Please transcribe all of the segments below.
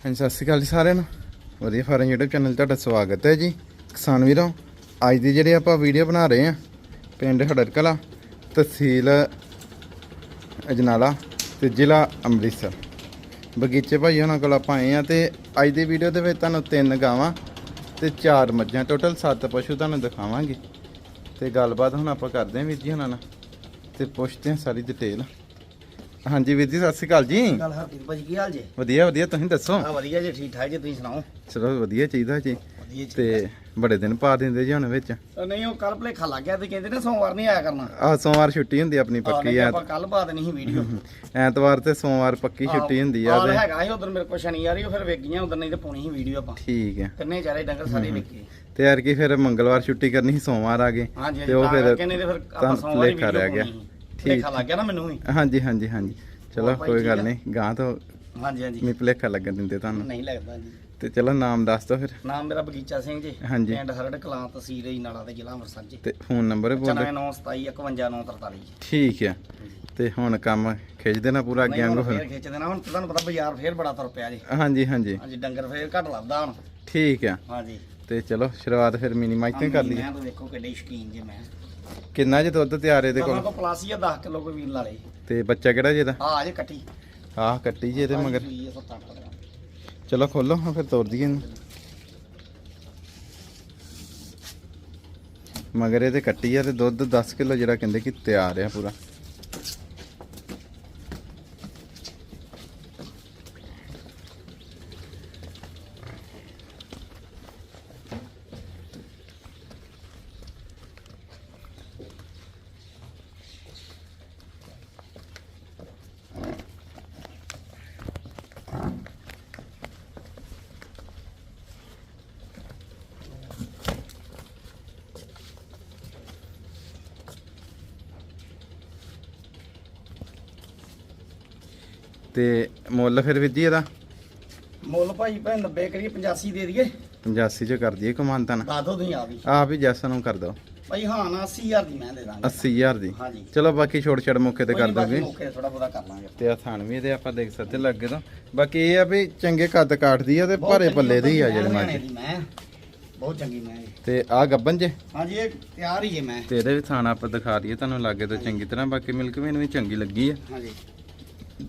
ਹਾਂਜੀ, ਸਤਿ ਸ਼੍ਰੀ ਅਕਾਲ ਜੀ ਸਾਰਿਆਂ ਨੂੰ। ਵਧੀਆ ਫਾਰਮ YouTube ਚੈਨਲ 'ਤੇ ਤੁਹਾਡਾ ਸਵਾਗਤ ਹੈ ਜੀ। ਕਿਸਾਨ ਵੀਰੋ, ਅੱਜ ਦੀ ਜਿਹੜੀ ਆਪਾਂ ਵੀਡੀਓ ਬਣਾ ਰਹੇ ਆ ਪਿੰਡ ਹੜਰਕਲਾਂ ਤਹਿਸੀਲ ਅਜਨਾਲਾ ਤੇ ਜ਼ਿਲ੍ਹਾ ਅੰਮ੍ਰਿਤਸਰ। ਬਗੀਚੇ ਭਾਈ ਉਹਨਾਂ ਕੋਲ ਆਪਾਂ ਆਏ ਆ ਤੇ ਅੱਜ ਦੀ ਵੀਡੀਓ ਦੇ ਵਿੱਚ ਤੁਹਾਨੂੰ ਤਿੰਨ ਗਾਵਾਂ ਤੇ ਚਾਰ ਮੱਝਾਂ ਟੋਟਲ ਸੱਤ ਪਸ਼ੂ ਤੁਹਾਨੂੰ ਦਿਖਾਵਾਂਗੇ। ਤੇ ਗੱਲਬਾਤ ਹੁਣ ਆਪਾਂ ਕਰਦੇ ਹਾਂ ਵੀਰ ਜੀ ਉਹਨਾਂ ਨਾਲ ਤੇ ਪੁੱਛਦੇ ਹਾਂ ਸਾਰੀ ਡਿਟੇਲ ਹਾਂਜੀ ਵੀਰ ਜੀ ਸਤਿ ਸ਼੍ਰੀ ਅਕਾਲ ਜੀ। ਗੱਲ ਹਰਪ੍ਰੀਤ ਭਾਜੀ ਕੀ ਹਾਲ ਜੇ? ਵਧੀਆ ਵਧੀਆ ਤੁਸੀਂ ਦੱਸੋ? ਆ ਵਧੀਆ ਜੇ ਠੀਕ ਠਾਕ ਜੇ ਤੁਸੀਂ ਸੁਣਾਓ? ਚਲੋ ਵਧੀਆ ਚਾਹੀਦਾ ਜੀ। ਵਧੀਆ ਜੀ ਤੇ ਬੜੇ ਦਿਨ ਪਾ ਦਿੰਦੇ ਜੀ ਹੁਣ ਵਿੱਚ। ਨਹੀਂ ਉਹ ਕੱਲ ਭਲੇਖਾ ਲੱਗ ਗਿਆ ਤੇ ਕਹਿੰਦੇ ਨੇ ਸੋਮਵਾਰ ਨਹੀਂ ਆਇਆ ਕਰਨਾ। ਆ ਸੋਮਵਾਰ ਛੁੱਟੀ ਹੁੰਦੀ ਆਪਣੀ ਪੱਕੀ ਐ ਆਪਾਂ ਕੱਲ ਬਾਤ ਨਹੀਂ ਵੀਡੀਓ। ਐਤਵਾਰ ਤੇ ਸੋਮਵਾਰ ਪੱਕੀ ਛੁੱਟੀ ਹੁੰਦੀ ਆ ਆ ਤੇ ਹੈਗਾ ਸੀ ਉਧਰ ਮੇਰੇ ਕੋਲ ਸ਼ਨੀਵਾਰ ਹੀ ਉਹ ਫਿਰ ਵੇਖ ਗਈਆਂ ਉਧਰ ਨਹੀਂ ਤੇ ਪਾਉਣੀ ਸੀ ਵੀਡੀਓ ਆਪਾਂ। ਠੀਕ ਹੈ ਕਿੰਨੇ ਚਾਰੇ ਡੰਗਰ ਸਾਰੇ ਵੇਖੇ ਤੇ ਯਾਰ ਕੀ ਫਿਰ ਮੰਗਲਵਾਰ ਛੁੱਟੀ ਕਰਨੀ ਸੀ ਸੋਮਵਾਰ ਆ ਗਏ। ਹਾਂਜੀ ਤੇ ਉਹ ਫਿਰ ਕਹਿੰਦੇ ਤੇ ਫਿਰ ਤਾਂ ਆਪਾਂ ਸੋਮਵਾਰ ਹੀ ਭੁਲੇਖਾ ਵੀਡੀਓ ਰਹਿ ਗਿਆ। ਪਾਉਣੀ ਠੀਕ। ਭਲੇਖਾ ਲੱਗ ਗਿਆ ਨਾ ਮੈਨੂੰ ਵੀ। ਹਾਂਜੀ ਹਾਂਜੀ ਹਾਂਜੀ। ਚਲੋ ਭਾਈ ਕੋਈ ਠੀਕ ਗੱਲ ਆ? ਨਹੀਂ ਗਾਂ ਤੋਂ ਹਾਂਜੀ ਹਾਂਜੀ। ਮੀ ਭੁਲੇਖਾ ਲੱਗਣ ਦਿੰਦੇ ਤੁਹਾਨੂੰ। ਨਹੀਂ ਲੱਗਦਾ ਜੀ। ਤੇ ਚਲੋ ਨਾਮ ਦੱਸ ਦਿਓ ਫਿਰ। ਨਾਮ ਮੇਰਾ ਬਗੀਚਾ ਸਿੰਘ ਜੀ ਹਾਂਜੀ। ਪਿੰਡ ਹਰੜ ਕਲਾਂ ਤਹਿਸੀਲ ਹੀ ਨਾਲਾ ਤੇ ਜ਼ਿਲ੍ਹਾ ਅੰਮ੍ਰਿਤਸਰ ਜੀ। ਤੇ ਫੋਨ ਨੰਬਰ ਬੋਲ ਦਿਓ। 9927515943 ਜੀ। ਠੀਕ ਹੈ ਤੇ ਹੁਣ ਕੰਮ ਖਿੱਚ ਦੇਣਾ ਪੂਰਾ ਅੱਗੇ ਨਹੀਂ ਵਾਂਗੂ ਫਿਰ ਫੇਰ ਖਿੱਚ ਦੇਣਾ ਹੁਣ ਤੁਹਾਨੂੰ ਪਤਾ ਬਾਜ਼ਾਰ ਫੇਰ ਬੜਾ ਤੁਰ ਪਿਆ ਜੀ। ਹਾਂਜੀ ਹਾਂਜੀ। ਹਾਂਜੀ ਡੰਗਰ ਫੇਰ ਘੱਟ ਲੱਭਦਾ ਹੁਣ। ਠੀਕ ਹੈ ਹਾਂਜੀ। ਤੇ ਚਲੋ ਸ਼ੁਰੂਆਤ ਫਿਰ ਮਿਨੀਮਾਈਜ਼ ਤੋਂ ਹੀ ਕਰ ਲਈਏ। ਮੈਂ ਤਾਂ ਵੇਖੋ ਕਿੱਡੇ ਸ਼ਕੀਨ ਜੇ ਮੈਂ। ਕਿੰਨਾ ਜੇ ਦੁੱਧ ਤਿਆਰ ਇਹਦੇ ਕੋਲ? ਕੋ ਪਲਾਸ ਹੀ ਆ 10 ਕਿਲੋ ਕੋਈ ਵੀਰ ਲਾ ਲੇ ਤੇ ਬੱਚਾ ਕਿਹੜਾ ਜੀ ਇਹਦਾ ਆ ਜੇ ਕੱਟੀ। ਆਹ ਕੱਟੀ ਜੀ ਇਹਦੇ ਮਗਰ। ਚਲੋ ਖੋਲੋ ਹਾਂ ਫਿਰ ਤੋੜ ਦਈਏ ਇਹਨੂੰ। ਮਗਰ ਇਹਦੇ ਕੱਟੀ ਆ ਤੇ ਦੁੱਧ 10 ਕਿਲੋ ਜਿਹੜਾ ਕਹਿੰਦੇ ਕਿ ਤਿਆਰ ਆ ਪੂਰਾ। ਤੇ ਮੁੱਲ ਫਿਰ ਵਿੱਜੀ ਇਹਦਾ? ਮੁੱਲ ਭਾਈ ਭੈ 90 ਕਰੀਏ 85 ਦੇ ਦਈਏ। 85 ਚ ਕਰ ਦਈਏ ਕਮਾਨਤਨ ਦੱਸ ਦੋ ਤੁਸੀਂ ਆ ਵੀ। ਆਹ ਵੀ ਜੈਸਾ ਨੂੰ ਕਰ ਦਿਓ। ਭਾਈ ਹਾਂ ਨਾ 80000 ਦੀ ਮੈਂ ਦੇ ਦਾਂਗਾ। 80000 ਦੀ। ਹਾਂਜੀ। ਚਲੋ ਬਾਕੀ ਛੋੜ ਛੜ ਮੌਕੇ ਤੇ ਕਰ ਦੋਗੇ। ਓਕੇ ਥੋੜਾ ਬਹੁਤਾ ਕਰ ਲਾਂਗੇ ਤੇ ਆ ਥਣ ਵੀ ਇਹਦੇ ਆਪਾਂ ਦੇਖ ਸਕਦੇ ਲੱਗੇ ਤੋਂ। ਬਾਕੀ ਇਹ ਆ ਵੀ ਚੰਗੇ ਕੱਦ ਕਾਟਦੀ ਆ ਤੇ ਭਾਰੇ ਪੱਲੇ ਦੀ ਆ ਜਿਹੜੀ ਦੀ ਮੈਂ। ਬਹੁਤ ਚੰਗੀ ਮੈਂ। ਤੇ ਆ ਗੱਬਨ ਜੇ? ਹਾਂਜੀ ਇਹ ਤਿਆਰ ਹੀ ਹੈ ਮੈਂ। ਤੇ ਇਹਦੇ ਵੀ ਥਾਣ ਆਪਾਂ ਦਿਖਾ ਦਈਏ ਤੁਹਾਨੂੰ ਲਾਗੇ ਤੋਂ ਚੰਗੀ ਤਰ੍ਹਾਂ। ਬਾਕੀ ਮਿਲਕ ਵੀ ਇਹਨੂੰ ਵੀ ਚੰਗੀ ਲੱਗੀ ਆ। ਹਾਂਜੀ।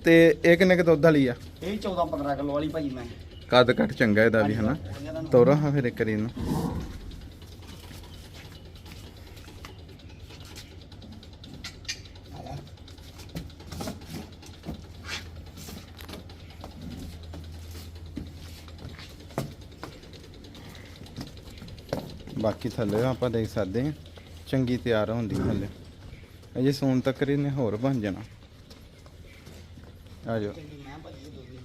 ਤੇ ਇਹ ਕਿੰਨੇ ਕੁ ਦੁੱਧ ਵਾਲੀ ਆ? ਇਹ 14 15 ਕਿਲੋ ਵਾਲੀ ਭਾਈ ਮੈਂ। ਕੱਦ ਕੱਟ ਚੰਗਾ ਇਹਦਾ ਵੀ ਹਨਾ। ਤੋਰੋ ਹਾਂ ਫਿਰ ਇੱਕ ਵਾਰੀ ਇਹਨੂੰ। ਬਾਕੀ ਥੱਲੇ ਆਪਾਂ ਦੇਖ ਸਕਦੇ ਹਾਂ। ਚੰਗੀ ਤਿਆਰ ਹੁੰਦੀ ਥੱਲੇ। ਅਜੇ ਸੂਣ ਤੱਕ ਇਹਨੇ ਹੋਰ ਬਣ ਜਾਣਾ। ਆ ਜਾਓ ਚੰਗੀ ਮੈਂ ਭਾਜੀ ਇਹ ਦੁੱਧ ਦੀ।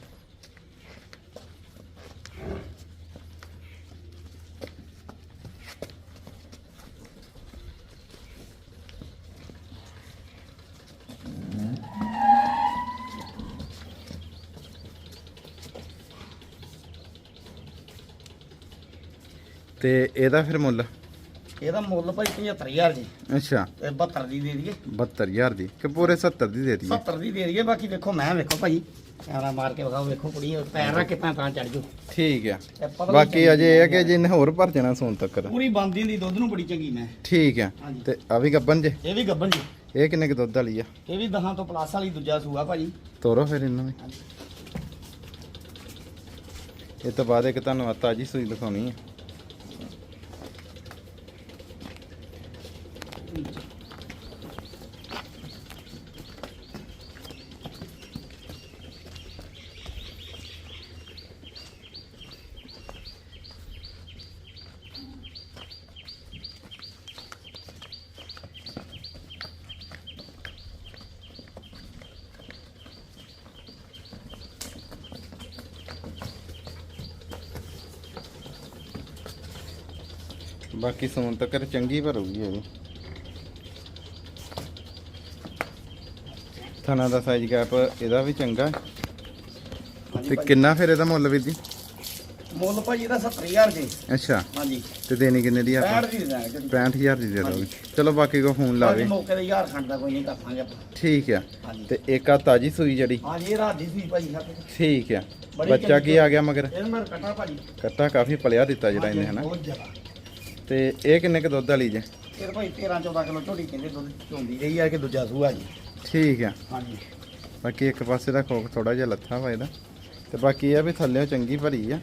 ਤੇ ਇਹਦਾ ਫਿਰ ਮੁੱਲ ਇਹਦਾ ਮੁੱਲ ਭਾਈ 75000 ਜੀ। ਅੱਛਾ। ਤੇ 72 ਦੀ ਦੇ ਦਈਏ। 72000 ਦੀ ਕਿ ਪੂਰੇ 70 ਦੀ ਦੇ ਦਈਏ? 70 ਦੀ ਦੇ ਦਈਏ ਬਾਕੀ ਵੇਖੋ ਮੈਂ ਵੇਖੋ ਭਾਈ ਕੈਮਰਾ ਮਾਰ ਕੇ ਵਿਖਾਓ ਵੇਖੋ ਕੁੜੀ ਪੈਰ ਰੱਖ ਕੇ ਤਾਂ ਚੜ ਜੂ। ਠੀਕ ਆ। ਤੇ ਪਤਾ ਨੀ ਬਾਕੀ ਅਜੇ ਇਹ ਹੈ ਕਿ ਜਿੰਨੇ ਹੋਰ ਭਰ ਜਾਣਾ ਸੋਨ ਤੱਕ। ਪੂਰੀ ਬੰਦੀ ਦੀ ਦੁੱਧ ਨੂੰ ਬੜੀ ਚੰਗੀ ਮੈਂ। ਠੀਕ ਆ। ਹਾਂਜੀ। ਤੇ ਆ ਵੀ ਗੱਬਨ ਜੇ? ਇਹ ਵੀ ਗੱਬਨ ਜੀ। ਇਹ ਕਿੰਨੇ ਕੁ ਦੁੱਧ ਵਾਲੀ ਆ? ਇਹ ਵੀ ਦਹਾਂ ਤੋਂ ਪਲਾਸ ਵਾਲੀ ਦੂਜਾ ਸੂਆ ਭਾਜੀ। ਤੋਰੋ ਫਿਰ ਇਹਨੂੰ ਵੀ ਇਹ ਤੋਂ ਬਾਅਦ ਇੱਕ ਤੁਹਾਨੂੰ ਆ ਤਾਜੀ ਸੂਈ ਦਿਖਾਉਣੀ ਹੈ ਬਾਕੀ ਸੋਨ ਤੱਕ ਚੰਗੀ ਭਰੂਗੀ ਇਹ ਥਾਣਾ ਦਾ ਸਾਈਜ਼ ਗੈਪ ਇਹਦਾ ਵੀ ਚੰਗਾ ਤੇ। ਕਿੰਨਾ ਫਿਰ ਇਹਦਾ ਮੁੱਲ ਵੀ ਜੀ? ਮੁੱਲ ਭਾਜੀ ਇਹਦਾ 70000 ਜੀ ਅੱਛਾ। ਹਾਂਜੀ। ਤੇ ਦੇਣੀ ਕਿੰਨੇ ਦੀ ਆਪਾਂ? 65 ਦੀ ਦੇ ਜੀ 65000 ਦੀ ਦੇ ਦੋਗੇ ਚਲੋ ਬਾਕੀ ਕੋ ਫੋਨ ਲਾਵੇ ਮੌਕੇ ਤੇ ਯਾਰ ਖੰਡ ਦਾ ਕੋਈ ਨਹੀਂ ਕਰਵਾਂਗੇ ਆਪਾਂ। ਠੀਕ ਆ। ਤੇ ਇੱਕ ਆ ਤਾਜੀ ਸੂਈ ਜਿਹੜੀ। ਹਾਂਜੀ ਇਹ ਰਾਤ ਦੀ ਸੀ ਭਾਜੀ ਸਾਡੇ ਠੀਕ ਆ। ਬੱਚਾ ਕੀ ਆ ਗਿਆ ਮਗਰ? ਇਹਨੂੰ ਮੈਂ ਕੱਟਾ ਭਾਜੀ। ਕੱਟਾ ਕਾਫੀ ਪਲਿਆ ਦਿੱਤਾ ਜਿਹੜਾ ਇਹਨੇ ਹਨਾ? ਬਹੁਤ ਜ਼ਿਆਦਾ। ਤੇ ਇਹ ਕਿੰਨੇ ਕ ਦੁੱਧ ਵਾਲੀ ਜੇ? ਇਹ ਭਾਈ 13 14 ਕਿਲੋ ਝੋਟੀ ਕਹਿੰਦੇ ਦੁੱਧ ਚੋਂਦੀ ਰਹੀ ਆ ਕਿ ਦੂਜਾ ਸੂਆ ਜੀ। ਠੀਕ ਆ। ਹਾਂਜੀ। ਬਾਕੀ ਇੱਕ ਪਾਸੇ ਦਾ ਖੋਖ ਥੋੜਾ ਜਿਹਾ ਲੱਥਾ ਵਾ ਇਹਦਾ। ਤੇ ਬਾਕੀ ਇਹ ਆ ਵੀ ਥੱਲੇੋਂ ਚੰਗੀ ਭਰੀ ਆ।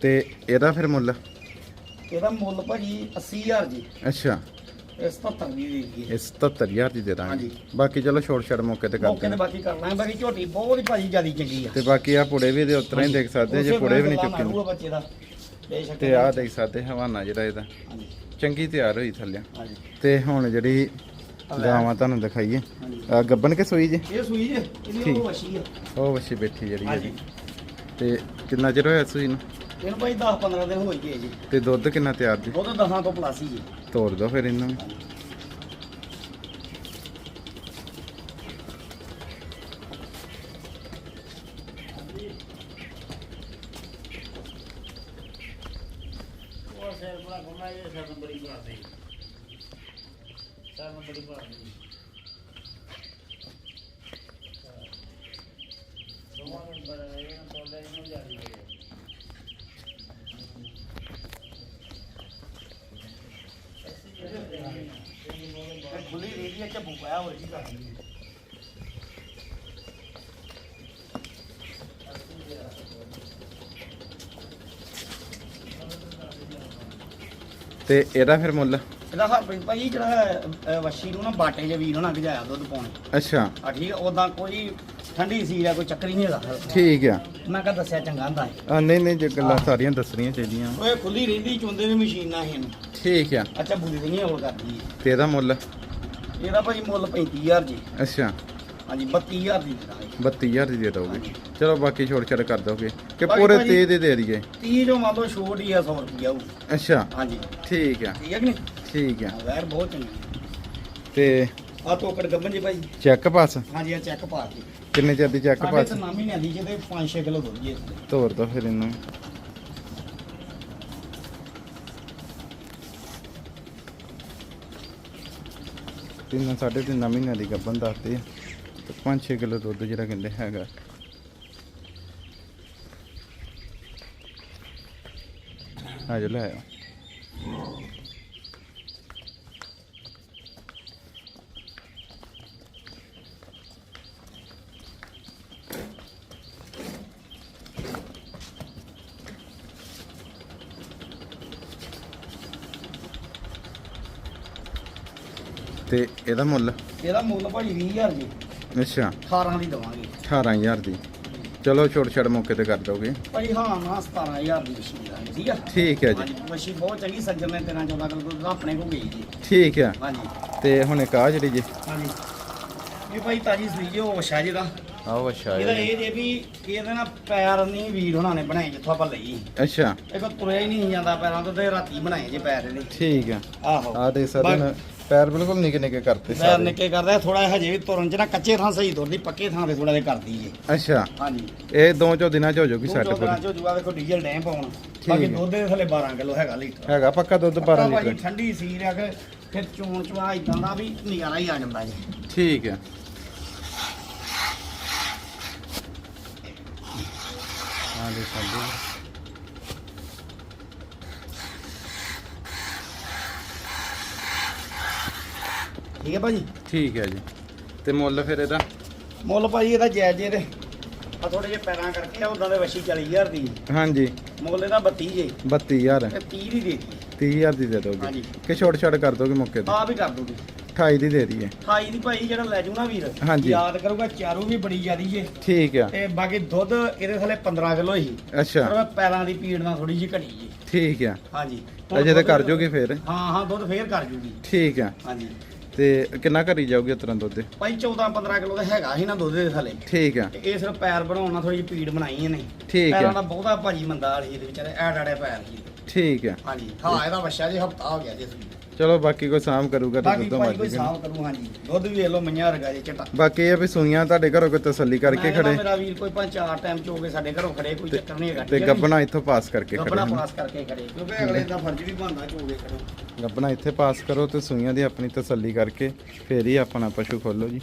ਤੇ ਇਹਦਾ ਫਿਰ ਮੁੱਲ? ਇਹਦਾ ਮੁੱਲ ਭਾਜੀ 80000 ਜੀ। ਅੱਛਾ। ਇਹ 77 ਦੀ ਦੇ ਦਈਏ। ਇਹ 77000 ਦੀ ਦੇ ਦਾਂਗੇ। ਹਾਂਜੀ। ਬਾਕੀ ਚਲੋ ਛੋਟ ਛੜ ਮੌਕੇ ਤੇ ਕਰ ਮੌਕੇ ਤੇ ਬਾਕੀ ਕਰ ਲਾਂਗੇ ਬਾਕੀ ਝੋਟੀ ਬਹੁਤ ਹੀ ਭਾਜੀ ਜਿਆਦੀ ਚੰਗੀ ਆ। ਤੇ ਬਾਕੀ ਆ ਪੁੜੇ ਵੀ ਦੇ ਉਤਰਾ ਹੀ ਦੇਖ ਸਕਦੇ ਜੇ ਉਸੇ ਪੁੜੇ ਵੀ ਨਹੀਂ ਚੁੱਕੇ। ਮਾਰੂਗਾ ਬੱਚੇ ਦਾ। ਬੇਸ਼ੱਕ ਤੇ ਆਹ ਦੇਖ ਸਕਦੇ ਹਵਾਨਾ ਜਿਹੜਾ ਇਹਦਾ। ਹਾਂਜੀ। ਚੰਗੀ ਤਿਆਰ ਹੋਈ ਥੱਲੇ। ਹਾਂਜੀ। ਤੇ ਹੁਣ ਜਿਹੜੀ ਗਾਵਾਂ ਤੁਹਾਨੂੰ ਦਿਖਾਈਏ। ਆ ਗੱਬਨ ਕੇ ਸੋਈ ਜੇ? ਇਹ ਸੂਈ ਜੇ ਇਹਦੀ ਠੀਕ। ਉਹ ਵਸ਼ੀ ਆ। ਉਹ ਵੱਛੀ ਬੈਠੀ ਜਿਹੜੀ ਹਾਂਜੀ। ਇਹਦੀ ਤੇ ਕਿੰਨਾ ਚਿਰ ਹੋਇਆ ਸੂਈ ਨੂੰ? ਇਹਨੂੰ ਭਾਈ 10 15 ਦਿਨ ਗਏ ਜੀ। ਤੇ ਦੁੱਧ ਕਿੰਨਾ ਤਿਆਰ ਜੀ? ਉਹ ਤਾਂ 10 ਤੋਂ ਪਲੱਸ ਹੀ ਜੀ। ਤੋੜ ਦੋ ਫਿਰ ਇਹਨੂੰ। ਵੀ। ਉਹ ਸਿਰ ਬੜਾ ਘੁੰਮਾ ਇਹ ਸਿਰ ਨੰਬਰੀ ਬਣਾ ਦੇ ਸਿਰ ਨੰਬਰੀ ਬਣਾ ਦੇ ਦੋਵਾਂ ਨੂੰ ਬੜਾ ਨਾ ਨੂੰ ਜਾਰੀ ਹੈ ਖੁੱਲੀ ਚ ਬੁਕਾਇਆ ਹੋਈ ਜੀ ਕਰਦੀ ਤੇ ਇਹਦਾ ਫਿਰ ਮੁੱਲ? ਇਹਦਾ ਹਰਪ੍ਰੀਤ ਭਾਈ ਜਿਹੜਾ ਅਹ, ਵੱਛੀ ਨੂੰ ਨਾ ਬਾਟੇ ਜੇ ਵੀਰ ਹੋਣਾ ਗਜਾਇਆ ਦੁੱਧ ਪਾਉਣ। ਅੱਛਾ। ਆ ਠੀਕ ਉਦਾਂ ਕੋਈ ਠੰਡੀ ਸੀ ਜਾਂ ਕੋਈ ਚੱਕਰ ਹੀ ਨਹੀਂ ਹੈਗਾ। ਠੀਕ ਆ। ਮੈਂ ਕਹਾ ਦੱਸਿਆ ਚੰਗਾ ਹੁੰਦਾ ਹੈ ਆ ਨਹੀਂ ਨਹੀਂ ਜੇ ਗੱਲਾਂ ਸਾਰੀਆਂ ਦੱਸਣੀਆਂ ਚਾਹੀਦੀਆਂ। ਓਏ ਖੁੱਲੀ ਰਹਿੰਦੀ ਚੁੰਦੇ ਦੀ ਮਸ਼ੀਨ ਨਾਲ ਹੀ ਠੀਕ ਆ। ਅੱਛਾ ਬੁਲੀ ਤੇ ਨਹੀਂ ਹੋਲ ਕਰਦੀ ਹੈ। ਤੇ ਇਹਦਾ ਮੁੱਲ? ਇਹਦਾ ਭਾਜੀ ਮੁੱਲ 35000 ਜੀ। ਅੱਛਾ। ਹਾਂਜੀ 32000 ਦੀ ਦੇ ਦਾਂਗੇ 32000 ਦੀ ਦੇ ਦੋਗੇ ਚਲੋ ਬਾਕੀ ਛੋੜ ਛੜ ਕਰ ਦੋਗੇ ਕਿ ਬਾਕੀ ਪੂਰੇ ਭਾਜੀ- 30 ਦੇ ਦੇ ਦਈਏ। 30 ਜੋ ਮੰਨ ਲਓ ਛੋਟ ਹੀ ਆ 100 ਰੁਪਿਆ ਉਹ। ਅੱਛਾ। ਹਾਂਜੀ। ਠੀਕ ਆ। ਠੀਕ ਹੈ ਕਿ ਨਹੀਂ? ਠੀਕ ਆ। ਵੈਰ ਬਹੁਤ ਚੰਗੀ ਤੇ ਆ ਤੋਕੜ ਗੱਬਨ ਜੀ ਭਾਈ। Check pass? ਹਾਂਜੀ ਆ ਚੈੱਕ ਪਾ ਕੇ। ਕਿੰਨੇ ਚਿਰ ਦੀ ਚੈੱਕ ਸਾਡੇ ਪਾਸ? ਤਾਂ ਨਾਮ ਹੀ ਨਹੀਂ ਆਂਦੀ ਜਿਹਦੇ 5-6 ਕਿਲੋ ਦੁੱਧ ਜੀ ਤੋੜ ਦੋ ਫਿਰ ਇਹਨੂੰ। ਤਿੰਨ ਸਾਢੇ ਤਿੰਨ ਮਹੀਨਿਆਂ ਦੀ ਗੱਭਣ ਦੱਸਦੇ ਆ ਤੇ 5-6 ਕਿਲੋ ਦੁੱਧ ਜਿਹੜਾ ਕਹਿੰਦੇ ਹੈਗਾ। ਆ ਜੋ ਲੈ ਆਓ ਤੇ ਇਹਦਾ ਮੁੱਲ? ਇਹਦਾ ਮੁੱਲ ਭਾਜੀ 20000 ਜੀ। ਅੱਛਾ। 18 ਦੀ ਦਵਾਂਗੇ। 18000 ਦੀ। ਚਲੋ ਛੋਟ ਛੜ ਮੌਕੇ ਤੇ ਕਰ ਦੋਗੇ। ਭਾਜੀ ਹਾਂ ਨਾ 17000 ਦੀ ਮਸ਼ੀਨ ਦਾਂਗੇ ਠੀਕ ਆ? ਠੀਕ ਹੈ ਜੀ। ਮਸ਼ੀਨ ਬਹੁਤ ਚੰਗੀ ਸੱਜਣ ਨੇ 13 14 ਕਿਲੋ ਦੁੱਧ ਆਪਣੇ ਕੋਲ ਗਈ ਜੀ। ਠੀਕ ਆ। ਹਾਂਜੀ। ਤੇ ਹੁਣ ਇੱਕ ਆ ਜਿਹੜੀ ਜੀ? ਹਾਂਜੀ। ਇਹ ਭਾਈ ਤਾਜੀ ਸੂਈ ਜੀ ਉਹ ਵਛਾ ਜੀ ਦਾ ਆਹ ਅੱਛਾ ਇਹਦਾ ਇਹ ਜੇ ਵੀ ਇਹਦੇ ਨਾਲ ਪੈਰ ਨਹੀਂ ਵੀਰ ਹੋਣਾ ਨੇ ਬਣਾਏ ਜਿੱਥੋਂ ਆਪਾਂ ਲਈ ਅੱਛਾ। ਇਹ ਕੋ ਤੁਰਿਆ ਹੀ ਨਹੀਂ ਜਾਂਦਾ ਪੈਰਾਂ ਤੋਂ ਤੇ ਰਾਤੀ ਬਣਾਏ ਜੇ ਪੈਰ ਇਹਦੇ। ਠੀਕ ਆ। ਆਹੋ। ਆ ਦੇਖ ਸਕਦੇ ਨੇ। ਪੈਰ ਬਿਲਕੁਲ ਨਿੱਕੇ ਨਿੱਕੇ ਕਰਤੇ ਪੈਰ ਸਾਰੇ। ਨਿੱਕੇ ਕਰਦਾ ਥੋੜਾ ਹਜੇ ਵੀ ਤੁਰਨ ਚ ਨਾ ਕੱਚੇ ਥਾਂ ਸਹੀ ਤੁਰਦੀ ਪੱਕੇ ਥਾਂ ਤੇ ਥੋੜਾ ਜਿਹਾ ਕਰਦੀ ਏ। ਅੱਛਾ। ਹਾਂਜੀ। ਇਹ ਦੋ ਚੋ ਦਿਨਾਂ ਚ ਹੋ ਜਾਊਗੀ ਦੋ ਸੈੱਟ ਚੌਦਾਂ ਚੋ ਜੁਆ ਵੇਖੋ ਡੀਜ਼ਲ ਡੈਮ ਪਾਉਣ। ਬਾਕੀ ਹੈ। ਦੁੱਧ ਦੇ ਥੱਲੇ 12 ਕਿਲੋ ਹੈਗਾ ਲੀਟਰ। ਹੈਗਾ ਪੱਕਾ ਦੁੱਧ 12 ਭਾਜੀ ਲੀਟਰ। ਠੰਡੀ ਸੀ ਰਿਆ ਕੇ ਫਿਰ ਚੋਣ ਚਵਾ ਇਦਾਂ ਦਾ ਵੀ ਨਜ਼ਾਰਾ ਹੀ ਆ ਜਾਂਦਾ ਜੀ। ਠੀਕ ਆ ਆ ਦੇਖ ਸਕਦੇ ਹੋ। ਠੀਕ ਹੈ ਭਾਜੀ? ਠੀਕ ਹੈ ਜੀ। ਤੇ ਮੁੱਲ ਫਿਰ ਇਹਦਾ? ਮੁੱਲ ਭਾਜੀ ਇਹਦਾ ਜਾਇਜ਼ ਜੇ ਦੇ ਆ ਥੋੜੇ ਜਿਹੇ ਪੈਰਾਂ ਕਰਕੇ ਆ ਉਦਾਂ ਦੇ ਵਸ਼ੀ 40000 ਦੀ। ਹਾਂਜੀ। ਮੁੱਲ ਇਹਦਾ 32 ਜੇ। 32000 ਤੇ 30 ਦੀ ਦੇ ਦਿੱਤੀ। 30000 ਦੀ ਦੇ ਦੋਗੇ ਹਾਂਜੀ। ਕਿ ਛੋਟ ਛੜ ਕਰ ਦੋਗੇ ਮੌਕੇ ਤੇ? ਆ ਵੀ ਕਰ ਦੂਗੀ। 28 ਦੀ ਦੇ ਦਈਏ। 28 ਦੀ ਭਾਈ ਜਿਹੜਾ ਲੈ ਜੂ ਨਾ ਵੀਰ ਹਾਂਜੀ। ਯਾਦ ਕਰੂਗਾ ਚਾਰੂ ਵੀ ਬੜੀ ਜ਼ਿਆਦੀ ਜੇ। ਠੀਕ ਆ। ਤੇ ਬਾਕੀ ਦੁੱਧ ਇਹਦੇ ਥੱਲੇ 15 ਕਿਲੋ ਹੀ। ਅੱਛਾ। ਪਰ ਪੈਰਾਂ ਦੀ ਪੀੜ ਨਾਲ ਥੋੜੀ ਜਿਹੀ ਘਟੀ ਜੀ। ਠੀਕ ਆ। ਹਾਂਜੀ। ਅਜੇ ਤਾਂ ਕਰ ਜੋਗੇ ਫੇਰ। ਹਾਂ ਹਾਂ ਦੁੱਧ ਫੇਰ ਕਰ ਜੂਗੀ। ਠੀਕ ਆ। ਹਾਂਜੀ। ਤੇ ਕਿੰਨਾ ਕਰੀ ਜਾਓਗੇ ਉਤਰਾਂ ਦੁੱਧ? ਭਾਈ 14 15 ਕਿਲੋ ਦਾ ਹੈਗਾ ਸੀ ਨਾ ਦੁੱਧ ਦੇ ਥੱਲੇ। ਠੀਕ ਆ। ਤੇ ਇਹ ਸਿਰਫ ਪੈਰ ਬਣਾਉਣ ਨਾਲ ਥੋੜੀ ਜਿਹੀ ਪੀੜ ਬਣਾਈ ਇਹਨੇ। ਠੀਕ ਪੈਰਾਂ ਆ ਦਾ ਬਹੁਤਾ ਭਾਜੀ ਮੰਦਾ ਵਾਲੀ ਇਹਦੇ ਵਿਚਾਰੇ ਐ ਡਾੜੇ ਪੈਰ ਸੀ। ਠੀਕ ਆ। ਹਾਂਜੀ ਹਾਂ ਇਹਦਾ ਬੱਚਾ ਜੀ ਹਫਤਾ ਹੋ ਗਿਆ ਜੀ। ਇਸ ਨੂੰ। ਚਲੋ ਬਾਕੀ ਕੋਈ ਸਾਮ ਕਰੂਗਾ ਤਾਂ ਬਾਕੀ ਦੁੱਧ ਭਾਈ ਕੋਈ ਸਾਫ਼ ਕਰੂ ਹਾਂਜੀ। ਦੁੱਧ ਵੀ ਵੇਖ ਲਓ ਮਈਆਂ ਵਰਗਾ ਜੇ ਚਟਾ। ਬਾਕੀ ਇਹ ਵੀ ਸੂਈਆਂ ਤੁਹਾਡੇ ਘਰੋਂ ਕੋਈ ਤਸੱਲੀ ਕਰਕੇ ਖੜੇ। ਮੇਰਾ ਵੀਰ ਕੋਈ ਪੰਜ ਚਾਰ ਟਾਈਮ ਚ ਕੇ ਸਾਡੇ ਘਰੋਂ ਖੜੇ ਕੋਈ ਚੱਕਰ ਨਹੀਂ ਹੈਗਾ ਤੇ ਗੱਬਣਾ ਇੱਥੋਂ ਪਾਸ ਕਰਕੇ ਖੜੇ ਗੱਬਣਾ ਹਨ। ਪਾਸ ਕਰਕੇ ਖੜੇ ਕਿਉਂਕਿ ਅਗਲੇ ਦਾ ਫਰਜ਼ ਵੀ ਬਣਦਾ ਚੋਗੇ ਖੜੋ। ਗੱਬਣਾ ਇੱਥੇ ਪਾਸ ਕਰੋ ਤੇ ਸੂਈਆਂ ਦੀ ਆਪਣੀ ਤਸੱਲੀ ਕਰਕੇ ਫੇਰ ਹੀ ਆਪਣਾ ਪਸ਼ੂ ਖੋਲੋ ਜੀ।